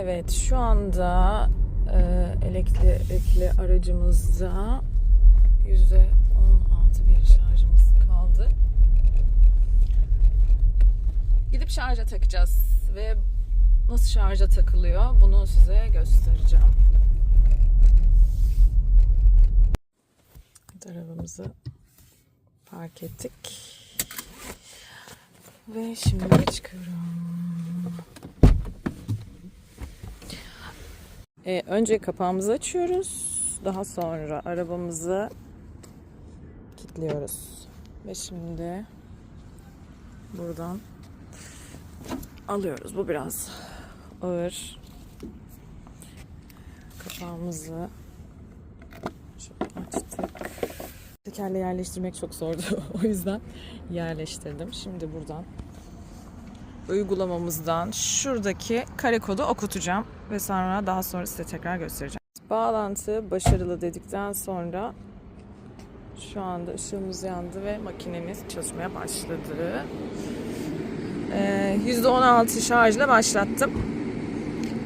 Evet şu anda e, elektrikli aracımızda yüzde 16 bir şarjımız kaldı. Gidip şarja takacağız ve nasıl şarja takılıyor bunu size göstereceğim. Arabamızı park ettik. Ve şimdi çıkıyorum. Ee, önce kapağımızı açıyoruz. Daha sonra arabamızı kilitliyoruz. Ve şimdi buradan alıyoruz. Bu biraz ağır. Kapağımızı açtık. Tekerle yerleştirmek çok zordu. o yüzden yerleştirdim. Şimdi buradan uygulamamızdan şuradaki kare kodu okutacağım ve sonra daha sonra size tekrar göstereceğim. Bağlantı başarılı dedikten sonra şu anda ışığımız yandı ve makinemiz çalışmaya başladı. Ee, %16 şarjla başlattım.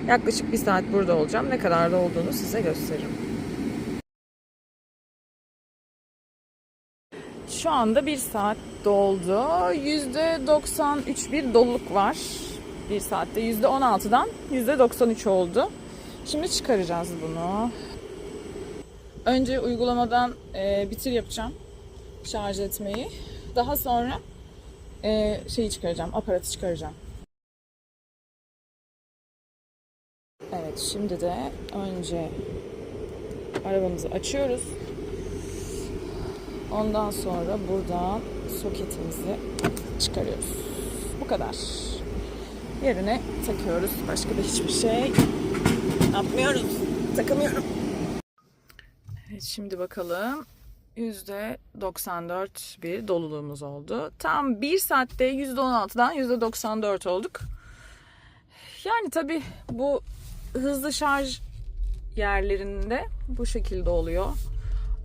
Yaklaşık bir saat burada olacağım. Ne kadar da olduğunu size gösteririm. Şu anda bir saat doldu. %93 bir doluluk var. Bir saatte %16'dan %93 oldu. Şimdi çıkaracağız bunu. Önce uygulamadan e, bitir yapacağım. Şarj etmeyi. Daha sonra e, şeyi çıkaracağım. Aparatı çıkaracağım. Evet şimdi de önce arabamızı açıyoruz. Ondan sonra buradan soketimizi çıkarıyoruz. Bu kadar. Yerine takıyoruz. Başka da hiçbir şey yapmıyoruz. Takamıyorum. Evet şimdi bakalım. %94 bir doluluğumuz oldu. Tam bir saatte %16'dan %94 olduk. Yani tabii bu hızlı şarj yerlerinde bu şekilde oluyor.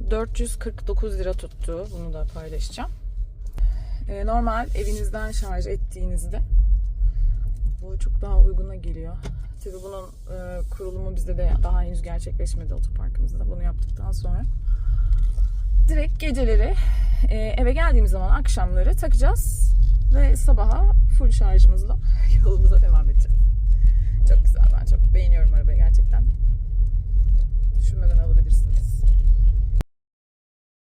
449 lira tuttu. Bunu da paylaşacağım. Ee, normal evinizden şarj ettiğinizde bu çok daha uyguna geliyor. Tabii bunun e, kurulumu bizde de daha henüz gerçekleşmedi otoparkımızda. Bunu yaptıktan sonra direkt geceleri e, eve geldiğimiz zaman akşamları takacağız ve sabaha full şarjımızla yolumuza devam edeceğiz. Çok güzel. Ben çok beğeniyorum arabayı gerçekten.